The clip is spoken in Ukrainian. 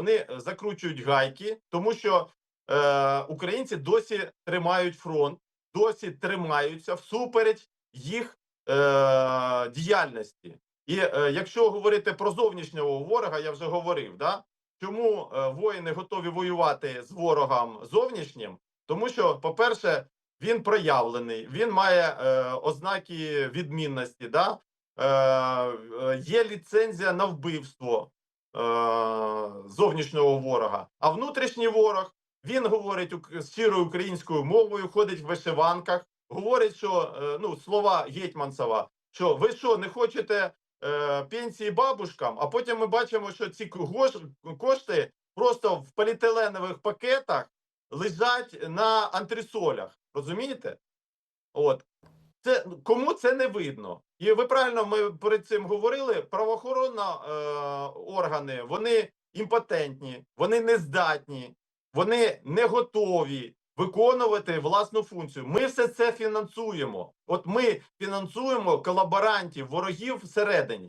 вони закручують гайки, тому що е, українці досі тримають фронт, досі тримаються всупереч їх е, діяльності. І е, якщо говорити про зовнішнього ворога, я вже говорив, да чому е, воїни готові воювати з ворогом зовнішнім? Тому що, по-перше, він проявлений, він має е, ознаки відмінності, да? е, е, є ліцензія на вбивство зовнішнього ворога. А внутрішній ворог він говорить щирою українською мовою, ходить в вишиванках, говорить, що е, ну слова Гетьманцева, що ви що не хочете е, пенсії бабушкам? А потім ми бачимо, що ці кошти просто в поліетиленових пакетах лежать на антресолях. Розумієте? От це кому це не видно, і ви правильно ми перед цим говорили. Правоохоронні е, органи вони імпотентні, вони не здатні, вони не готові виконувати власну функцію. Ми все це фінансуємо. От ми фінансуємо колаборантів, ворогів всередині.